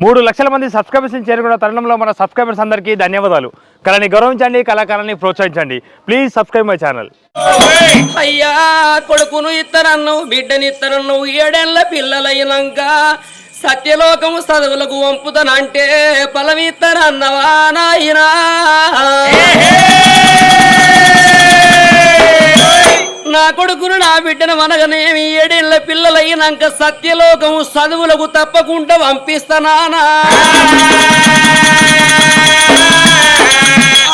మూడు లక్షల మంది సబ్స్క్రైబర్స్ చేరుకున్న తరుణంలో మన సబ్స్క్రైబర్స్ అందరికీ ధన్యవాదాలు. కళని గౌరవించండి కళాకారాన్ని ప్రోత్సహించండి. ప్లీజ్ సబ్స్క్రైబ్ మై ఛానల్ అయ్యా కొడుకును ఇత్తనన్నావు బిడ్డని ఇత్తనన్నావు ఏడేళ్ళ పిల్లలైనాక సత్యలోకము చదువులకు వంపుతానంటే ఫలమిత్తనన్నవా నాయనా? నా కొడుకును నా బిడ్డను అనగనేమి ఏడేళ్ళ పిల్లలైనాక సత్యలోకము చదువులకు తప్పకుండా పంపిస్తానా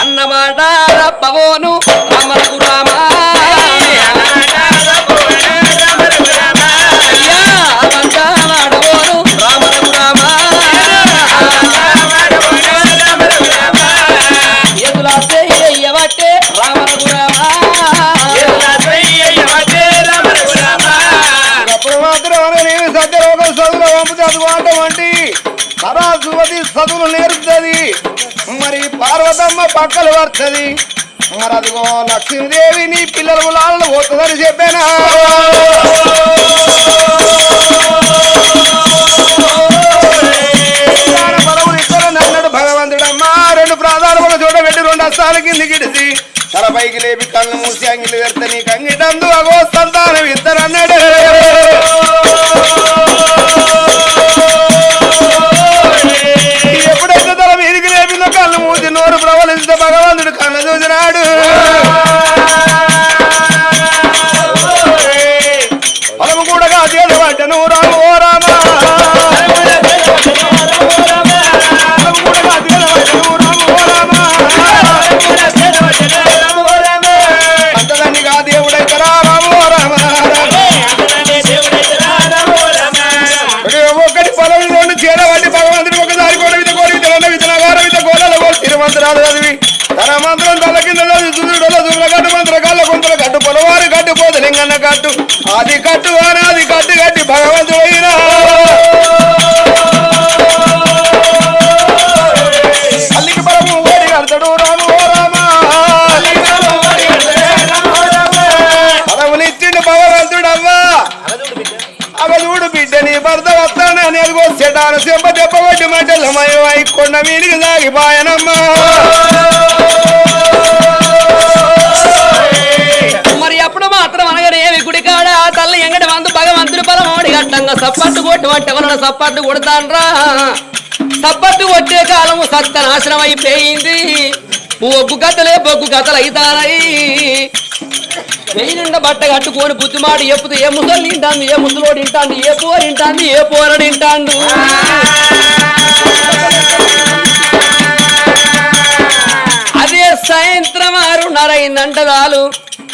అన్నమాట రప్పవోను రామలకు రామా. పక్కలు పడుతుంది. మరి అదిగో లక్ష్మీదేవి నీ పిల్లల ములాలను పోతుందని చెప్పానా? ప్రాణ బలములు అన్నాడు భగవంతుడమ్మా. రెండు ప్రాణాలు కూడా చూడబెట్టి రెండు అస్తాల కింది గిడిసి తల పైకి లేపి కళ్ళు మూసి అంగిలి పెడితే నీకు అంగిటందు అగో చూసినాడు పొలము కూడా కాదు పడ్డను రాము. ఓ రామా. పొలము అన్న కట్టు అది కట్టు అనాది కట్టు కట్టి భగవంతుడు అయినా అల్లికి బలము ఓడి కడతాడు రాము ఓ రామా. పదవులిచ్చిండు భగవంతుడవ్వా. అవధుడు బిడ్డని భర్త వస్తానని అదిగో చెటాను చెంప మంటలమయమై కొండ మీదికి సాగిపాయనమ్మా. తల్లి ఎంగటి మందు భగవంతుడు పరమోడి గట్టంగా సప్పట్టు కొట్టు అంటే వలన సప్పట్టు కొడతాన్రా. సప్పట్టు కొట్టే కాలము సత్యనాశనం అయిపోయింది. ఒగ్గు కథలే బొగ్గు కథలు అవుతారయి వెయ్యిండా బట్ట కట్టుకొని బుద్ధిమాడు ఎప్పుడు ఏ ముసలు తింటాంది ఏ ముసలోడు తింటాంది ఏ పోరు తింటాంది ఏ పోరడు తింటాండు సాయంత్రం ఆరున్నర అయిందంట చాలు.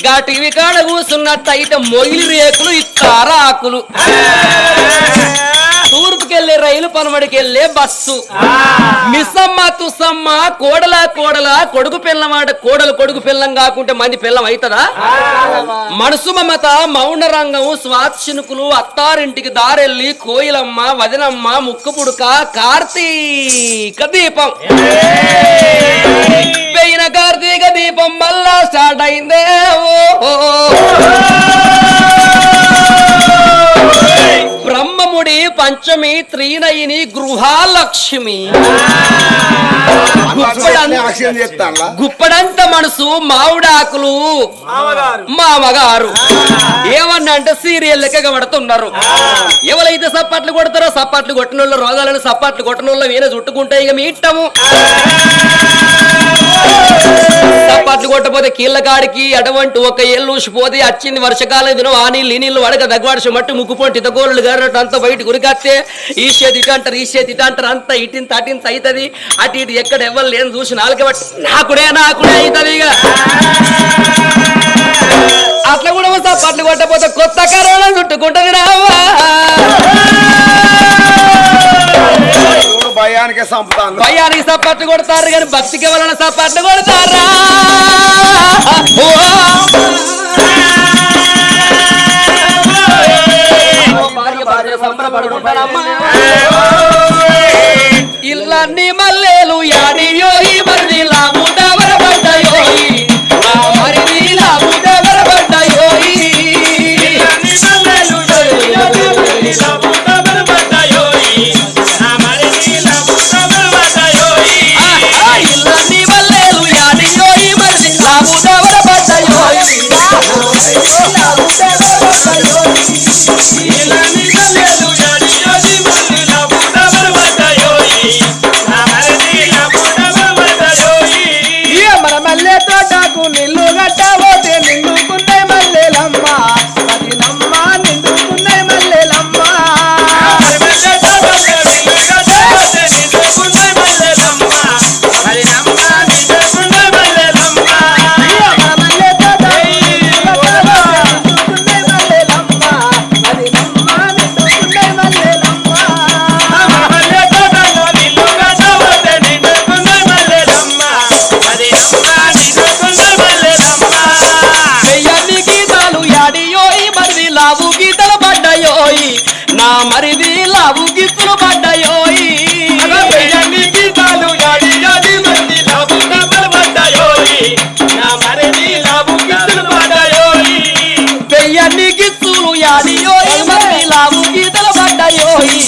గా టీవీ కాడ కూర్చున్నట్టు అయితే మొగిలి రేకులు ఇస్తారా ఆకులు తూర్పుకెళ్ళే రైలు పనమడికెళ్ళే బస్సు. మిస్సమ్మ తుసమ్మ కోడల కోడల కొడుకు పిల్లమాట కోడలు కొడుకు పిల్లం కాకుంటే మంది పిల్లం అవుతుందా మనసు మమత మౌన రంగం స్వాచ్ఛినుకులు అత్తారింటికి దారెల్లి కోయిలమ్మ వదినమ్మ ముక్కు పుడక కార్తీక దీపం. పెయిన కార్తీక దీపం మళ్ళా స్టార్ట్ అయిందే. ఓ బ్రహ్మముడి పంచమి త్రీనయిని గృహాలక్ష్మి. గుప్పడంత మనసు మామిడాకులు మామగారు. ఏమన్నా అంటే సీరియల్ లెక్కగా పడుతున్నారు ఎవరైతే సప్పట్లు కొడతారో సప్పట్లు కొట్టిన వాళ్ళు రోగాలను సప్పట్లు కొట్టిన వాళ్ళు వీణ చుట్టుకుంటే ఇక మీ ఇట్టము సప్పట్లు కొట్టపోతే కీళ్ళ కాడికి అటువంటి ఒక ఏళ్ళు ఊసిపోతే వచ్చింది వర్షకాలం దినం ఆ నీళ్ళు ఈ నీళ్ళు వడక దగ్గవాడిసి మట్టి ముక్కుపోంటి ఇతగోళ్ళు గారట్టు అంతా బయట గురికత్తే ఈ చేతి ఇటు అంటారు ఈ చేతి ఇటు అంటారు అంతా ఇటింత అటింత అవుతుంది. అటు ఇటు ఎక్కడ ఎవరు లేని చూసి నాలుక బట్టి నాకుడే నాకుడే అవుతుంది ఇక. అట్లా కూడా సప్పట్లు కొట్టపోతే కొత్త కరోనా చుట్టుకుంటది రావా భయానికే సంపుతాను భయానికి సప్పట్లు కొడతారు కానీ భక్తికి వలన సప్పట్లు కొడతారా? పడ్డాయో ఈ మంది లావు గీతలు పడ్డాయో ఈ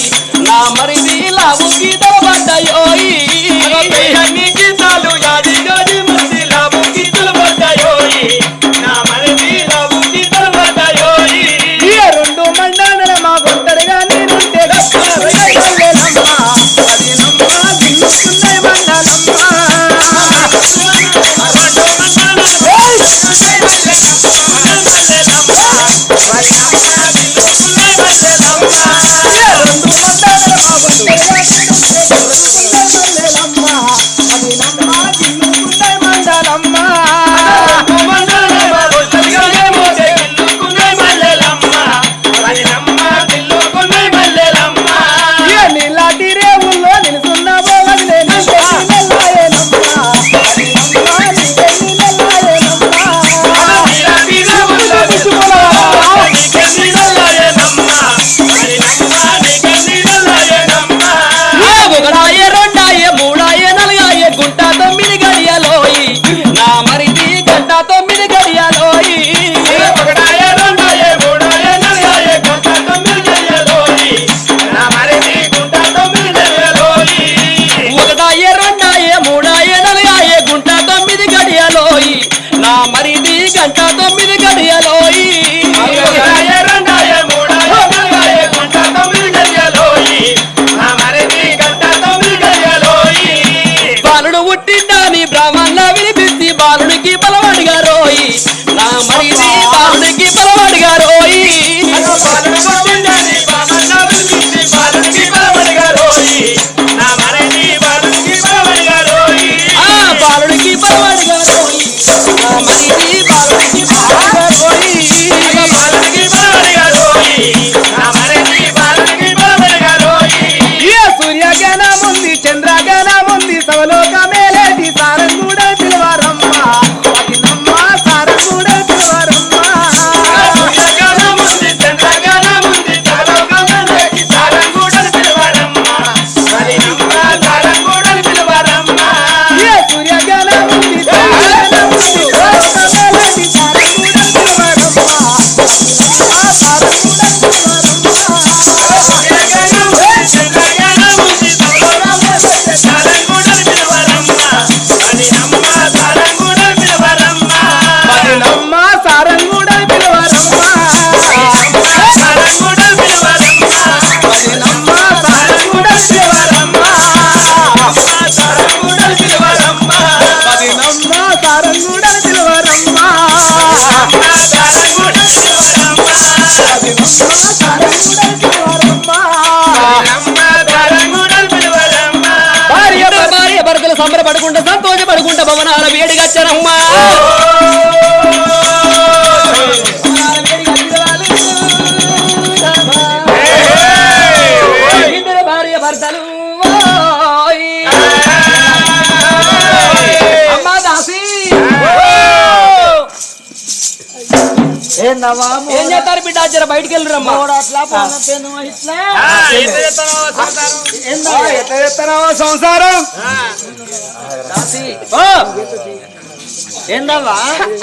Thank you. సంబరపడుకుంటా సంతోషపడుకుంటా భవనాల వేడిగచ్చరమ్మా ఏం చేస్తారు బిడ్డ? జర బయటికి వెళ్ళరమ్మా. ఎట్లా సంసారం? ఏందవ్వా?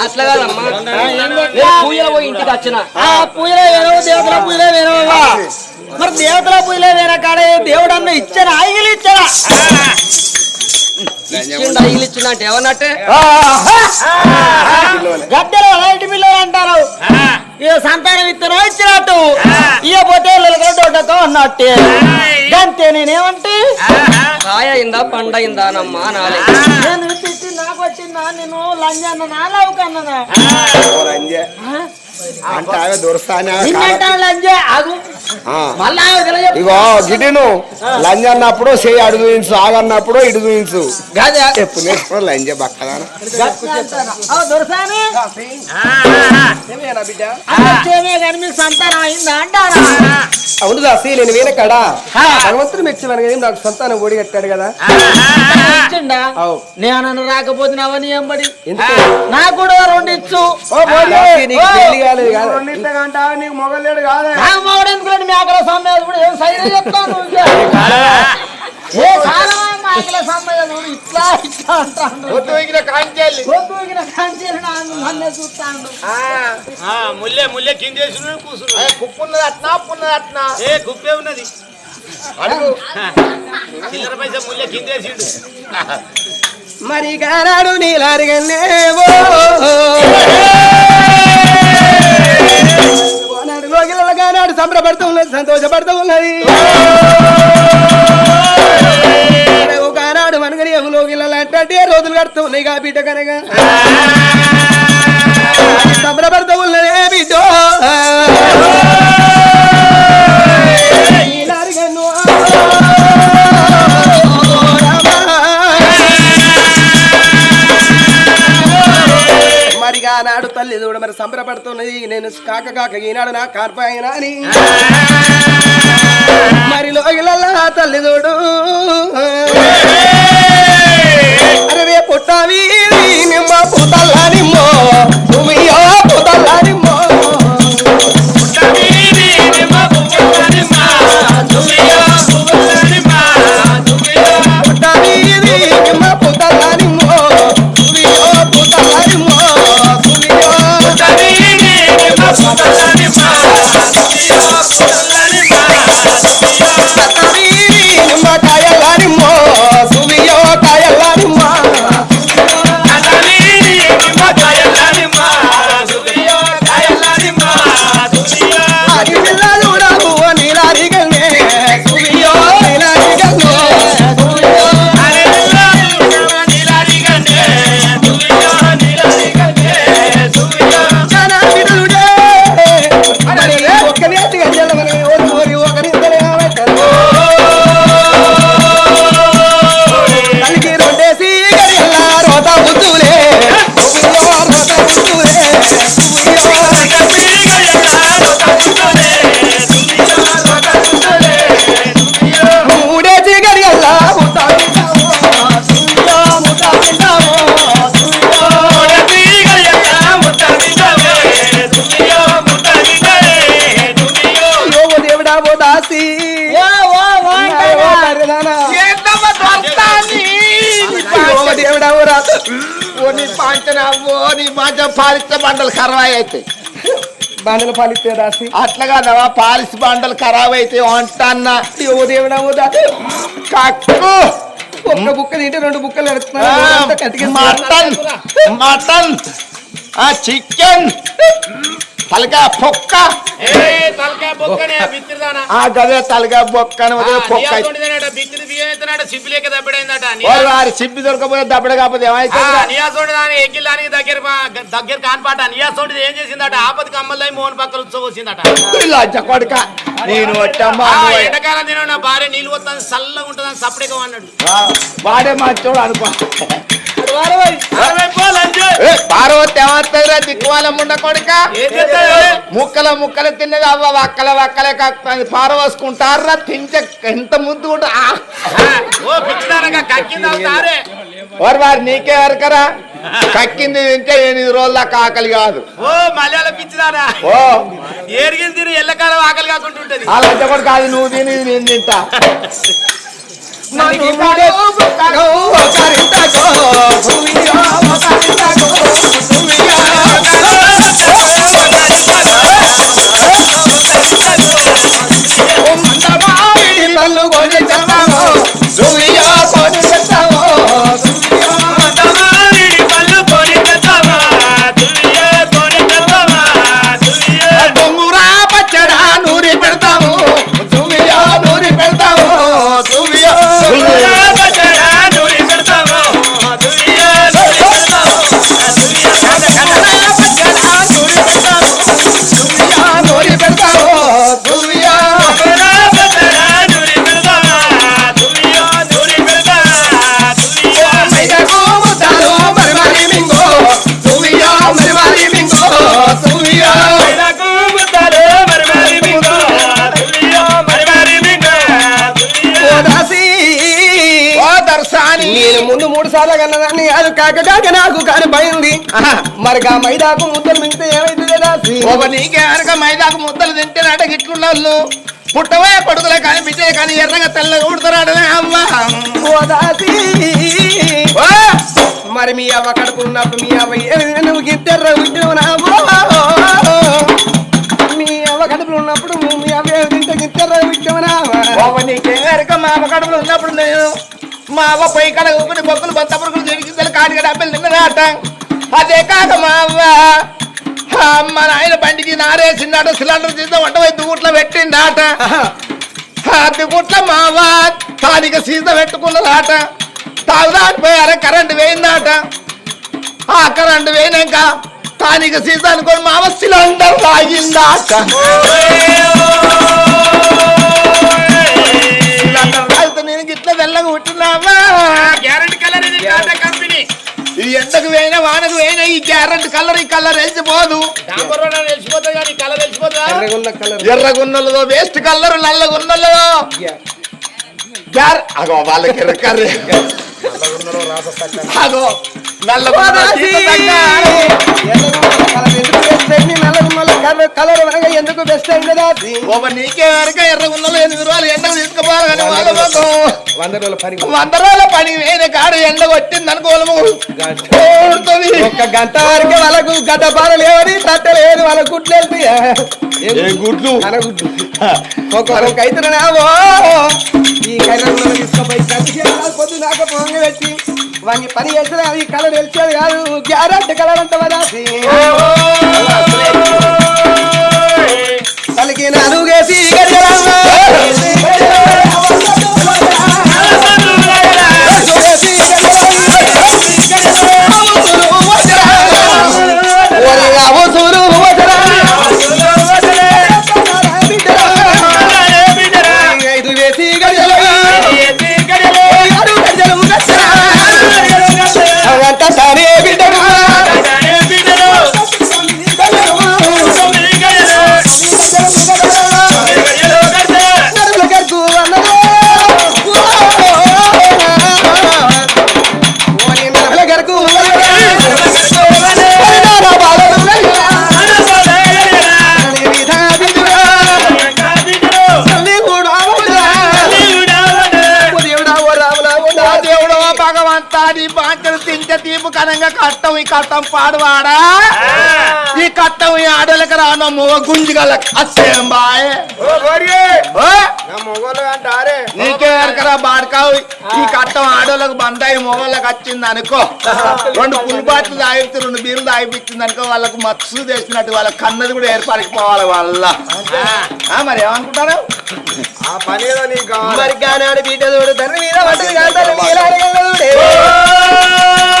అట్లా కాదమ్మా. పూజలో పోయి ఇంటికి వచ్చిన. ఆ పూజలే వేరవు దేవతల పూజలే వేరవా మరి దేవతల పూజలే వేరే కాడే దేవుడు అన్న ఇచ్చారా ఆయిలు ఇచ్చారా ఇచ్చిండు అంటే ఏమన్నట్టే గద్దెలు లైట్ బిల్లు అంటారు. ఇక సంతానం ఇత్తనం ఇచ్చినట్టు. ఇకపోతే డొడ్డతో అన్నట్టే. గంతే నేనేమంటే? కాయ అయిందా పండ అయిందా నమ్మా నాలే. నేను తిట్టి నాకు వచ్చిందా? నేను లంజన్న నా లవ్కన్ననా అంటే ఆమె. ఇగో గిటిను లంజ్ అన్నప్పుడు చేయి అడుగు చూయించు ఆగన్నప్పుడు ఇటు చూయించు గదే ఎప్పుడు నేర్చుకో లంజ బక్కదాన. అవును దాసి నేను వేరే కాడ భగవంతుడు మెచ్చివని కానీ నాకు సంతానం ఓడి కట్టాడు కదా. నేను రాకపోతే అవని ఎంబడి కూడా రెండు ఇచ్చు. కాలేదు కాదు. నీకు మొగలేడు కాదా. నాకు మొగడు ఎందుకంటే మేకల సమ్మయ్య కూడా ఏం సైడ్ చెప్తాను ఏ కాలం మేకల సమ్మయ్య నువ్వు ఇట్లా కంచెలు నన్ను ముల్లె ముల్లె కింద కూర్చున్నాడు కుప్పున్నది అట్నా? ఏ కుప్పే ఉన్నది. అడుగు. చిల్లర పైసా ముల్లె కిందేసిండు మరి గానాడు నీలారిగన్నేవో నాడు లోగిల సంబరపడుతూ ఉన్నది సంతోషపడుతూ ఉన్నది ఒకనాడు గానాడు మనగని లోగిల అంటే రోజులు కడుతూ ఉన్నాయి కా బిడ్డ కనుక సంబరపడుతూ ఉన్నదే బిడ్డో ఈనాడు తల్లి చూడ మరి సంబరపడుతున్నది. నేను కాక కాక ఈనాడు నా కార్పాయన అని. మరి లోగిలల్లా తల్లి చూడు. అరే పుట్టావి నిమ్మ పుతల్లా నిమ్మో. భూమియో పుట్టల్లా ఖరాబ్ అవుతాయి బాణలు పాలిస్తే దాసి అట్లాగా నవా పాలిసి బండలు ఖరాబ్ అయితే అంటన్నా దేవుడా ఓ కక్కు. ఒక్క బుక్క తింటే రెండు బుక్కలు కటికేసి మటన్ మటన్. ఆ చికెన్. తలకా పొక్క. తలకాయ ఆ గదే తలగా బొక్క పొక్క వారి సిప్పి దొరకపోతే దప్పడ కాకపోతే ఏమైతే దగ్గర దగ్గర కాన్పాట. ఏం చేసిందట? ఆపదికి అమ్మలై మోహన్ పక్కన ఉత్సవచ్చిందట లజ్జ కొడుక. నేను ఎండాకాలం తిన భార్య నీళ్ళు వస్తాను చల్లగా ఉంటుందని సపరేట్గా అన్నాడు. వాడే మంచోడు అనుకో. ఏ, పార్వతి ఏమవుతుందిరా దిక్కుమాల ముండ కొడుక? ముక్కల ముక్కలు తిన్నది అవ్వ వక్కల వక్కలే కక్కుతుంది పారవసుకుంటారా తింటే ఎంత ముందు కూడా వారు వారు నీకే వరకరా కక్కింది తింటే ఎనిమిది రోజుల ఆకలి కాదు. ఓ మలయాళ పిచ్చిదానా? ఓ. ఏరిగింది తిని ఎల్లకాలం ఆకలి కాకుండా ఉంటది. ఆ లజ్జ కొడుకు అది నువ్వు తిని నేను తింటా. నన్ను కన్నదాన్ని అది కాక కాక నాకు కనిపోయింది మరి ఆ మైదాకు ముద్దలు మింగితే ఏమైంది దాసి నీకే అనక మైదాకు ముద్దలు తింటేనట గిట్లున్నోళ్ళు పుట్టబోయే కొడుకులే కానీ బిడ్డే కానీ ఎర్రగా తెల్లగా ఉడతారాడనే అమ్మ ఓ దాసి. మరి మీ అవ్వ కడుపు ఉన్నప్పుడు మీ అవ్వ నువ్వు గిట్టెర్ర నా మీ అవ్వ కడుపులో ఉన్నప్పుడు మీ అవ్వ తింటే గిట్టెర్ర ఓ నీకే? అనక మా అమ్మ కడుపులో ఉన్నప్పుడు నేను మా అవ్వ పొయ్యి కడ ఊపిరి బొక్కులు బొత్త పురుగులు తిరిగి కాడిగా డబ్బులు తిన్నదాట. అదే కాక మా అవ్వ మా నాయన బండికి నారేసిందాట సిలిండర్ తీస్తే వంట పోయి దుగుట్లో పెట్టిందాట. ఆ దుగుట్ల మా అవ్వ తానిక సీత పెట్టుకున్నదాట. తాగుదాటిపోయి అరే కరెంట్ వేయిందాట. ఆ కరెంట్ వేయినాక తానిక సీత అనుకొని మా అవ్వ సిలిండర్ తాగిందాట. నేను గిట్ల తెల్లగా పుట్టినావా? గ్యారంటీ కలర్ ఇది టాటా కంపెనీ. ఈ ఎండకు వేయినా వానకు వేయినా ఈ క్యారెట్ కలర్ ఈ కలర్ వెలిసిపోదు. ఎర్రగున్న కలర్ ఎర్రగున్నలదో వేస్ట్ కలర్ నల్లగున్నలదో అగో వాళ్ళకి ఎర్ర కర్రీ. అగో నల్లగున్న కలర్ అనగా ఎందుకు బెస్ట్ అయింది రాత్రి ఓ నీకే వరకు ఎర్రగున్నలో ఎనిమిది రోజులు ఎండకు తీసుకుపోవాలి కానీ వాళ్ళ వంద రోజుల పని. వంద రోజుల పని వేరే కాడు ఎండ కొట్టింది అనుకోలము ఒక్క గంట వరకే వాళ్ళకు గడ్డ పార లేవని తట్ట లేదు వాళ్ళ గుడ్లు ఏ గుడ్లు? మన గుడ్లు. ఒక్కొక్క అయితేనేవో ఈ కైలలో తీసుకుపోయి పొద్దు దాకా పొంగ పెట్టి వాడిని పని చేస్తే అది కలర్ తెలిసేది కాదు. గ్యారెంట్ కలర్ అంట రాసి తలకి నలుగేసి భగవంతా నీ బాంచలు తింటే తీపు కనంగా కట్టం ఈ కట్టం పాడువాడా? ఈ కట్టం ఈ ఆడలకు రాను. మూగ గుంజిగల అచ్చేం బాయ్. నీకే ఎరకరా బాడకావు. ఈ కట్టం ఆడోళ్ళకు బందాయి మొగోళ్ళకి వచ్చింది అనుకో. రెండు పులిబాట్లు తాగితే రెండు బీర్లు తాగిపించింది అనుకో వాళ్ళకు మత్సు తెచ్చినట్టు వాళ్ళ కన్నది కూడా ఏర్పడిపోవాలి వాళ్ళ. ఆ, మరి ఏమనుకుంటారు? మరి కానాడు బీట చూడు తండ్రి మీద Woo!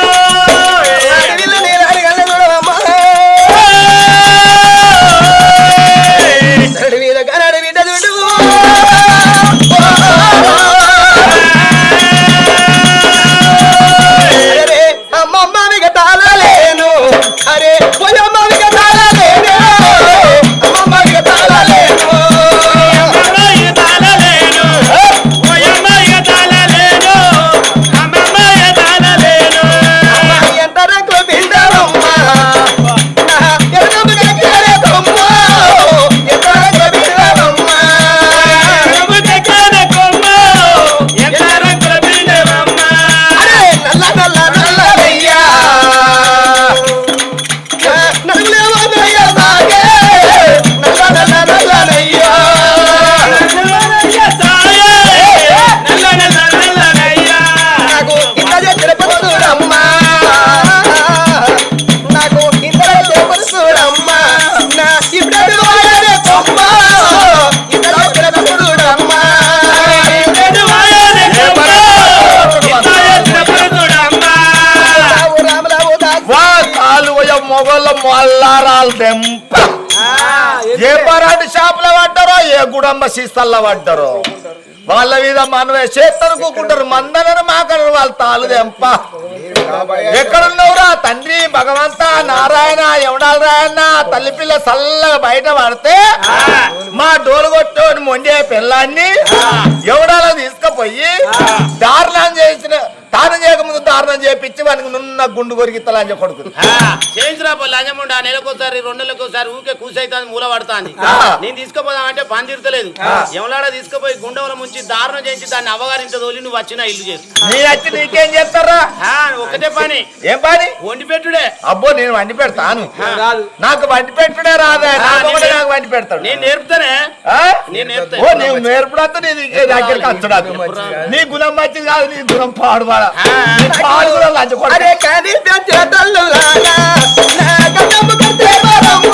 గుడంబ సీసల్లో పడ్డారో. వాళ్ళ మీద మనమే చేత్తను కూకుంటారు. మందనను మాకరు వాళ్ళ తాలు దెంప ఎక్కడున్నవురా తండ్రి? భగవంత నారాయణ ఎవడాలు రాయన్న తల్లి పిల్ల చల్లగా బయట పడితే మా డోలు కొట్టుని మొండే పిల్లాన్ని ఎవడాలో తీసుకుపోయి దారుణం చేసిన దారుణం చేయకముందు దారుణం చేపించి వానికి నున్న గుండు కొరికిత్తలా అని కొడుకు చేయించరా లంజముండా నెలకోసారి రెండు నెలకోసారి ఊకే కూసైతాంది మూల పడతాంది. ఆ. నేను తీసుకుపోదామంటే పని తీరుతలేదు. ఎవలాడ తీసుకుపోయి గుండెల ముంచి దారుణం చేయించి దాన్ని అవ్వగారింట తోలి నువ్వు వచ్చిన ఇల్లు చేసు నీ వచ్చి నీకేం చేస్తారా? ఆ, ఒకటే పని. ఏం పని? వండి పెట్టుడే. అబ్బో నేను వండి పెడతాను. నాకు వండి పెట్టుడే రాదా. నాకు వండి పెడతాడు. నేను నేర్పుతానే. ఆ? నేను నీవు నేర్పుడంతా నీ దగ్గర- దగ్గరికి నీ గుణం మంచిది కాదు నీ గుణం పాడుబాడ పాడు కూడా అరే కానీ పెంచిన తల్లులారా నా గడ్డము కట్టే బరమ్మ